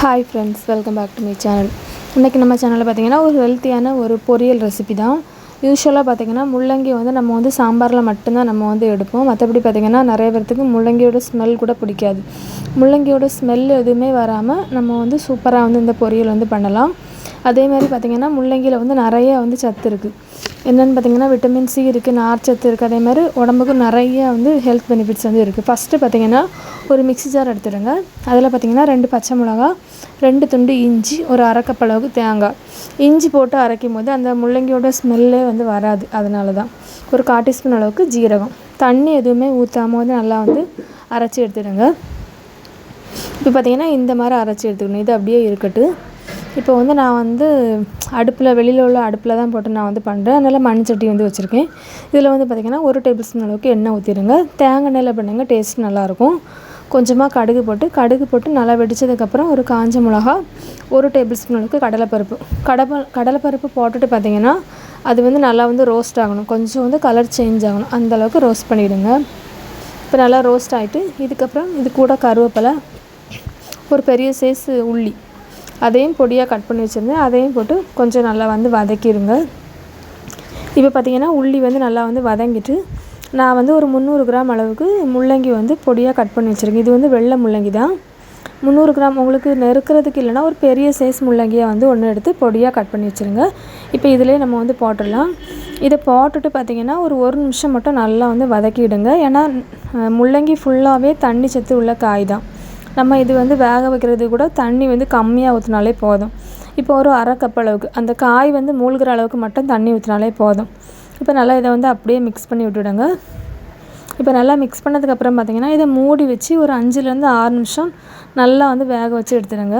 Hi friends welcome back to my channel இன்றைக்கி நம்ம சேனலில் பார்த்தீங்கன்னா ஒரு ஹெல்த்தியான ஒரு பொரியல் ரெசிபி தான். யூஸ்வலாக பார்த்திங்கன்னா முள்ளங்கி வந்து நம்ம வந்து சாம்பாரில் மட்டும்தான் நம்ம வந்து எடுப்போம். மற்றபடி பார்த்திங்கன்னா நிறைய பேர்த்துக்கு முள்ளங்கியோட ஸ்மெல் கூட பிடிக்காது. முள்ளங்கியோட ஸ்மெல் எதுவுமே வராமல் நம்ம வந்து சூப்பராக வந்து இந்த பொரியல் வந்து பண்ணலாம். அதே மாதிரி பார்த்திங்கன்னா முள்ளங்கியில் வந்து நிறைய வந்து சத்து இருக்குது என்னென்னு பார்த்தீங்கன்னா விட்டமின் சி இருக்குது நார்ச்சத்து இருக்குது அதே மாதிரி உடம்புக்கு நிறைய வந்து ஹெல்த் பெனிஃபிட்ஸ் வந்து இருக்குது ஃபஸ்ட்டு பார்த்திங்கன்னா ஒரு மிக்ஸி ஜார் எடுத்துடுங்க. அதில் பார்த்திங்கன்னா ரெண்டு பச்சை மிளகா ரெண்டு துண்டு இஞ்சி ஒரு அரைக்கப்பளவுக்கு தேங்காய். இஞ்சி போட்டு அரைக்கும் போது அந்த முள்ளங்கியோட ஸ்மெல்லே வந்து வராது. அதனால தான். ஒரு கால் டீஸ்பூன் அளவுக்கு ஜீரகம். தண்ணி எதுவுமே ஊற்றாம வந்து நல்லா வந்து அரைச்சி எடுத்துடுங்க. இப்போ பார்த்திங்கன்னா இந்த மாதிரி அரைச்சி எடுத்துக்கணும். இது அப்படியே இருக்கட்டும். இப்போ வந்து நான் வந்து அடுப்பில் வெளியில் உள்ள அடுப்பில் தான் போட்டு நான் வந்து பண்ணுறேன். அதனால் மண் சட்டி வந்து வச்சுருக்கேன். இதில் வந்து பார்த்திங்கன்னா ஒரு டேபிள் ஸ்பூன் அளவுக்கு எண்ணெய் ஊற்றிடுங்க. தேங்காய் எண்ணெயில் பண்ணுங்க டேஸ்ட் நல்லாயிருக்கும். கொஞ்சமாக கடுகு போட்டு கடுகு போட்டு நல்லா வெடித்ததுக்கப்புறம் ஒரு காஞ்ச மிளகா ஒரு டேபிள் ஸ்பூன் அளவுக்கு கடலைப்பருப்பு. கடப்ப கடலைப்பருப்பு போட்டுட்டு பார்த்திங்கன்னா அது வந்து நல்லா வந்து ரோஸ்ட் ஆகணும். கொஞ்சம் வந்து கலர் சேஞ்ச் ஆகணும். அந்த அளவுக்கு ரோஸ்ட் பண்ணிவிடுங்க இப்போ நல்லா ரோஸ்ட் ஆகிட்டு இதுக்கப்புறம் இது கூட கருவேப்பிலை ஒரு பெரிய சைஸ் உள்ளி. அதையும் பொடியாக கட் பண்ணி வச்சுருந்தேன். அதையும் போட்டு கொஞ்சம் நல்லா வந்து வதக்கிடுங்க இப்போ பார்த்திங்கன்னா உள்ளி வந்து நல்லா வந்து வதங்கிட்டு நான் வந்து ஒரு முந்நூறு கிராம் அளவுக்கு முள்ளங்கி வந்து பொடியாக கட் பண்ணி வச்சுருக்கேன். இது வந்து வெள்ளை முள்ளங்கி தான். முந்நூறு கிராம் உங்களுக்கு நெருக்கிறதுக்கு இல்லைனா ஒரு பெரிய சைஸ் முள்ளங்கியாக வந்து ஒன்று எடுத்து பொடியாக கட் பண்ணி வச்சுருங்க. இப்போ இதிலே நம்ம வந்து போட்டுடலாம். இதை போட்டுட்டு பார்த்திங்கன்னா ஒரு ஒரு நிமிஷம் மட்டும் நல்லா வந்து வதக்கிடுங்க. ஏன்னா முள்ளங்கி ஃபுல்லாகவே தண்ணி சத்து உள்ள காய் தான். நம்ம இது வந்து வேக வைக்கிறது கூட தண்ணி வந்து கம்மியாக ஊற்றினாலே போதும். இப்போ ஒரு அரை கப் அளவுக்கு அந்த காய் வந்து மூழ்கிற அளவுக்கு மட்டும் தண்ணி ஊற்றினாலே போதும். இப்போ நல்லா இதை வந்து அப்படியே மிக்ஸ் பண்ணி விட்டுடுங்க. இப்போ நல்லா மிக்ஸ் பண்ணதுக்கப்புறம் பார்த்திங்கன்னா இதை மூடி வச்சு ஒரு அஞ்சுலேருந்து ஆறு நிமிஷம் நல்லா வந்து வேக வச்சு எடுத்துடுங்க.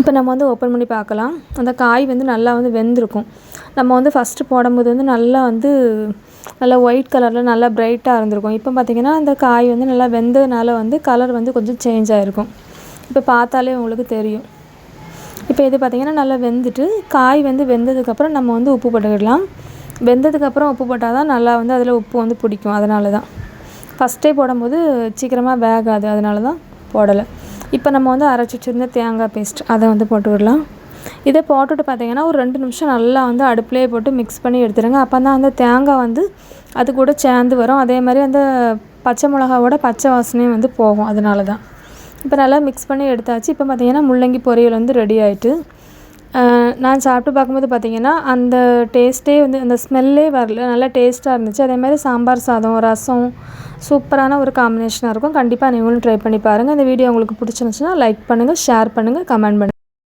இப்போ நம்ம வந்து ஓப்பன் பண்ணி பார்க்கலாம். அந்த காய் வந்து நல்லா வந்து வெந்திருக்கும். நம்ம வந்து ஃபஸ்ட்டு போடும்போது வந்து நல்லா வந்து நல்லா ஒயிட் கலரில் நல்லா ப்ரைட்டாக இருந்திருக்கும். இப்போ பார்த்திங்கன்னா அந்த காய் வந்து நல்லா வெந்ததுனால வந்து கலர் வந்து கொஞ்சம் சேஞ்ச் ஆகிருக்கும் இப்போ பார்த்தாலே உங்களுக்கு தெரியும். இப்போ இது பார்த்திங்கன்னா நல்லா வெந்துட்டு காய் வந்து வெந்ததுக்கப்புறம் நம்ம வந்து உப்பு போட்டுக்கிடலாம். வெந்ததுக்கப்புறம் உப்பு போட்டால் தான் நல்லா வந்து அதில் உப்பு வந்து பிடிக்கும். அதனால தான் ஃபஸ்ட்டே போடும்போது சீக்கிரமாக வேகாது. அதனால தான் போடலை. இப்போ நம்ம வந்து அரைச்சி வச்சுருந்த தேங்காய் பேஸ்ட் அதை வந்து போட்டு விடலாம் இதை போட்டுட்டு பார்த்திங்கன்னா ஒரு ரெண்டு நிமிஷம் நல்லா வந்து அடுப்புலேயே போட்டு மிக்ஸ் பண்ணி எடுத்துடுங்க. அப்போ தான் அந்த தேங்காய் வந்து அது கூட சேர்ந்து வரும். அதே மாதிரி அந்த பச்சை மிளகாவோட பச்சை வாசனையும் வந்து போகும் அதனால தான் இப்போ நல்லா மிக்ஸ் பண்ணி எடுத்தாச்சு. இப்போ பார்த்திங்கன்னா முள்ளங்கி பொரியல் வந்து ரெடி ஆகிட்டு நான் சாப்பிட்டு பார்க்கும்போது பார்த்திங்கன்னா அந்த டேஸ்ட்டே வந்து அந்த ஸ்மெல்லே வரல. நல்லா டேஸ்ட்டாக இருந்துச்சு. அதே மாதிரி சாம்பார் சாதம் ரசம் சூப்பரான ஒரு காம்பினேஷனாக இருக்கும். கண்டிப்பாக நீங்களும் ட்ரை பண்ணி பாருங்கள் இந்த வீடியோ உங்களுக்கு பிடிச்சிருந்துச்சுன்னா லைக் பண்ணுங்கள் ஷேர் பண்ணுங்கள் கமெண்ட் பண்ணுங்கள்